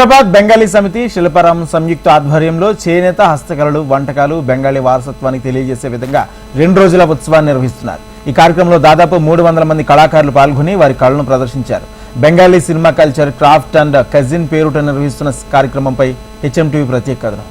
హైదరాబాద్ బెంగాలీ సమితి శిల్పారాం సంయుక్త ఆధ్వర్యంలో చేనేత హస్తకళలు వంటకాలు బెంగాలీ వారసత్వానికి తెలియజేసే విధంగా రెండు రోజుల ఉత్సవాన్ని నిర్వహిస్తున్నారు. ఈ కార్యక్రమంలో దాదాపు మూడు వందల మంది కళాకారులు పాల్గొని వారి కళలను ప్రదర్శించారు. Bengali cinema culture craft and cuisine పేరుట నిర్వహిస్తున్న కార్యక్రమంపై హెచ్ఎంటీవీ ప్రత్యేక కథనం.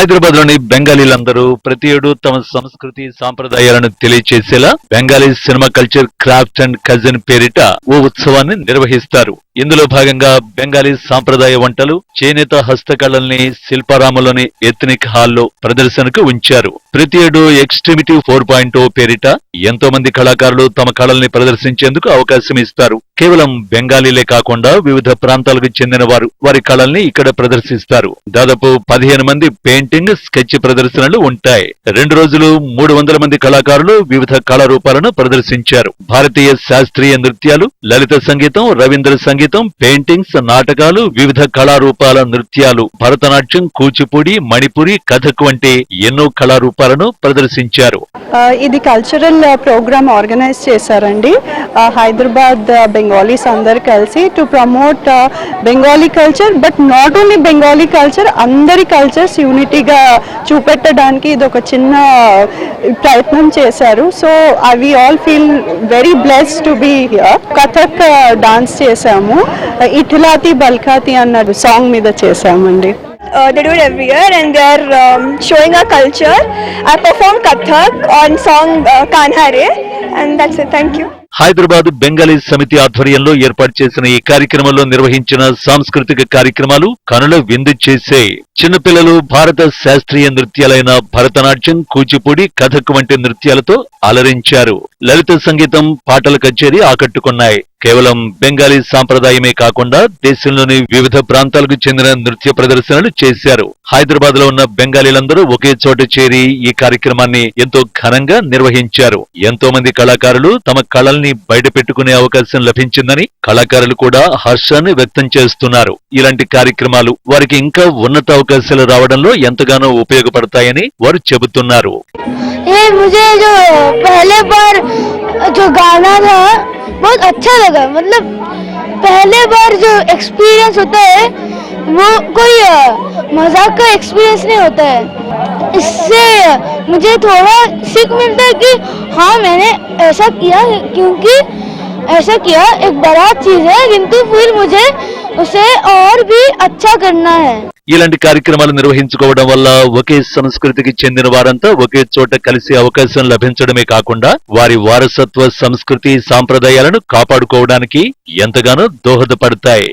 హైదరాబాద్లోని బెంగాలీలందరూ ప్రతి ఏడు తమ సంస్కృతి సాంప్రదాయాలను తెలియచేసేలా Bengali cinema culture craft and cuisine పేరిట ఓ ఉత్సవాన్ని నిర్వహిస్తారు. ఇందులో భాగంగా బెంగాలీ సాంప్రదాయ వంటలు చేనేత హస్తకళల్ని శిల్పారామంలోని ఎథనిక్ హాల్లో ప్రదర్శనకు ఉంచారు. ప్రతి ఏడు ఎక్స్ట్రీమిటీ ఫోర్ పాయింట్ ఓ పేరిట ఎంతో మంది కళాకారులు తమ కళల్ని ప్రదర్శించేందుకు అవకాశం ఇస్తారు. కేవలం బెంగాలీలే కాకుండా వివిధ ప్రాంతాలకు చెందిన వారు వారి కళల్ని ఇక్కడ ప్రదర్శిస్తారు. దాదాపు పదిహేను మంది పెయింటింగ్ స్కెచ్ ప్రదర్శనలు ఉంటాయి. రెండు రోజులు మూడు వందల మంది కళాకారులు వివిధ కళారూపాలను ప్రదర్శించారు. భారతీయ శాస్త్రీయ నృత్యాలు లలిత సంగీతం రవీంద్ర సంగీతం పెయింటింగ్స్ నాటకాలు వివిధ కళారూపాల నృత్యాలు భరతనాట్యం కూచిపూడి మణిపురి కథక్ వంటి ఎన్నో కళారూపాలను ప్రదర్శించారు. ఇది కల్చరల్ ప్రోగ్రామ్ ఆర్గనైజ్ చేశారండి. హైదరాబాద్ బెంగాలీస్ అందరు కలిసి to promote Bengali culture but not only Bengali culture అందరి కల్చర్స్ యూనిటీగా చూపెట్టడానికి ఇది ఒక చిన్న uh, ప్రయత్నం చేశారు so we all feel very bless to be here Kathak dance చేశాము uh, ఇఠలాతి బల్కాతి అన్న సాంగ్ మీద చేశామండి uh, they do it every year and they're um, showing our culture. I perform Kathak on song uh, Kanhare and that's it. Thank you. Hyderabad Bengali సమితి ఆధ్వర్యంలో ఏర్పాటు చేసిన ఈ కార్యక్రమంలో నిర్వహించిన సాంస్కృతిక కార్యక్రమాలు కనుల విందు చేసే చిన్నపిల్లలు భారత శాస్త్రీయ నృత్యాలైన భరతనాట్యం కూచిపూడి కథక్ వంటి నృత్యాలతో అలరించారు. లలిత సంగీతం పాటల కచేరీ ఆకట్టుకున్నాయి. కేవలం బెంగాలీ సాంప్రదాయమే కాకుండా దేశంలోని వివిధ ప్రాంతాలకు చెందిన నృత్య ప్రదర్శనలు చేశారు. హైదరాబాద్లో ఉన్న బెంగాలీలందరూ ఒకే చోట చేరి ఈ కార్యక్రమాన్ని ఎంతో ఘనంగా నిర్వహించారు. ఎంతో మంది కళాకారులు తమ కళల్ని బయట పెట్టుకునే అవకాశం లభించిందని కళాకారులు కూడా హర్షాన్ని వ్యక్తం చేస్తున్నారు ఇలాంటి కార్యక్రమాలు వారికి ఇంకా ఉన్నత అవకాశాలు రావడంలో ఎంతగానో ఉపయోగపడతాయని వారు చెబుతున్నారు ये मुझे जो पहले बार जो गाना था बहुत अच्छा लगा मतलब पहले बार जो एक्सपीरियंस होता है वो कोई अ, मजाक का एक्सपीरियंस नहीं होता है इससे मुझे थोड़ा सीख मिलता है कि हाँ मैंने ऐसा किया क्योंकि ऐसा किया एक बड़ा चीज़ है किंतु फिर मुझे उसे और भी अच्छा करना है ఇలాంటి కార్యక్రమాలు నిర్వహించుకోవడం వల్ల ఒకే సంస్కృతికి చెందిన వారంతా ఒకే చోట కలిసే అవకాశం లభించడమే కాకుండా వారి వారసత్వ సంస్కృతి సాంప్రదాయాలను కాపాడుకోవడానికి ఎంతగానో దోహదపడతాయి